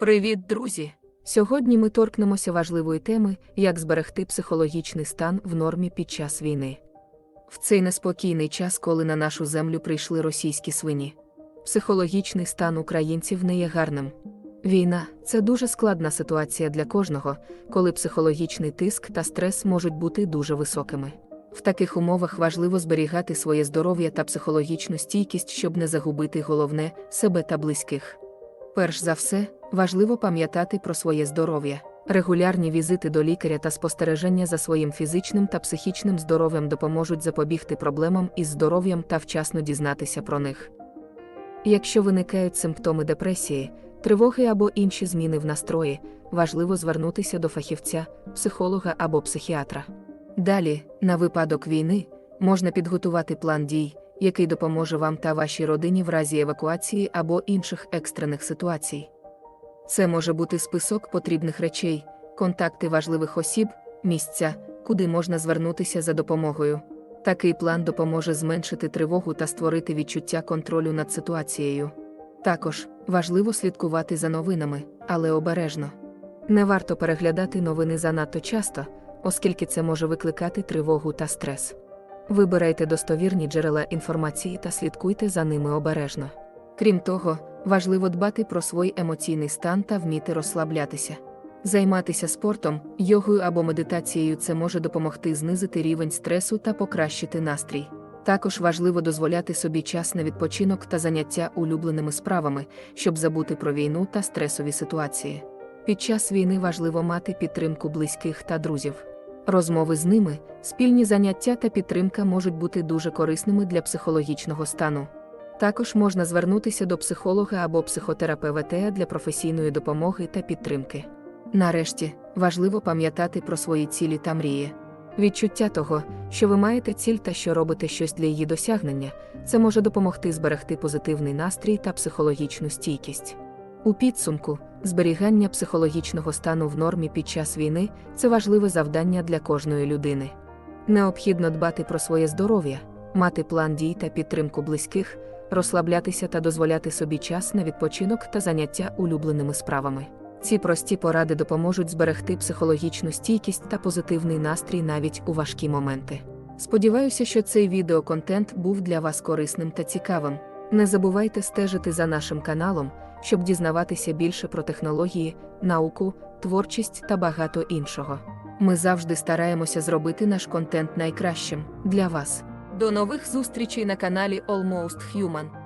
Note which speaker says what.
Speaker 1: Привіт, друзі!
Speaker 2: Сьогодні ми торкнемося важливої теми, як зберегти психологічний стан в нормі під час війни. В цей неспокійний час, коли на нашу землю прийшли російські свині. Психологічний стан українців не є гарним. Війна це дуже складна ситуація для кожного, коли психологічний тиск та стрес можуть бути дуже високими. В таких умовах важливо зберігати своє здоров'я та психологічну стійкість, щоб не загубити головне себе та близьких. Перш за все, важливо пам'ятати про своє здоров'я. Регулярні візити до лікаря та спостереження за своїм фізичним та психічним здоров'ям допоможуть запобігти проблемам із здоров'ям та вчасно дізнатися про них. Якщо виникають симптоми депресії, тривоги або інші зміни в настрої, важливо звернутися до фахівця, психолога або психіатра. Далі, на випадок війни, можна підготувати план дій, який допоможе вам та вашій родині в разі евакуації або інших екстрених ситуацій. Це може бути список потрібних речей, контакти важливих осіб, місця, куди можна звернутися за допомогою. Такий план допоможе зменшити тривогу та створити відчуття контролю над ситуацією. Також важливо слідкувати за новинами, але обережно. Не варто переглядати новини занадто часто, оскільки це може викликати тривогу та стрес. Вибирайте достовірні джерела інформації та слідкуйте за ними обережно. Крім того, важливо дбати про свій емоційний стан та вміти розслаблятися. Займатися спортом, йогою або медитацією це може допомогти знизити рівень стресу та покращити настрій. Також важливо дозволяти собі час на відпочинок та заняття улюбленими справами, щоб забути про війну та стресові ситуації. Під час війни важливо мати підтримку близьких та друзів. Розмови з ними, спільні заняття та підтримка можуть бути дуже корисними для психологічного стану. Також можна звернутися до психолога або психотерапевта для професійної допомоги та підтримки. Нарешті, важливо пам'ятати про свої цілі та мрії. Відчуття того, що ви маєте ціль та що робите щось для її досягнення, це може допомогти зберегти позитивний настрій та психологічну стійкість. У підсумку, зберігання психологічного стану в нормі під час війни це важливе завдання для кожної людини. Необхідно дбати про своє здоров'я, мати план дій та підтримку близьких, розслаблятися та дозволяти собі час на відпочинок та заняття улюбленими справами. Ці прості поради допоможуть зберегти психологічну стійкість та позитивний настрій навіть у важкі моменти. Сподіваюся, що цей відеоконтент був для вас корисним та цікавим. Не забувайте стежити за нашим каналом, щоб дізнаватися більше про технології, науку, творчість та багато іншого. Ми завжди стараємося зробити наш контент найкращим для вас.
Speaker 1: До нових зустрічей на каналі Almost Human.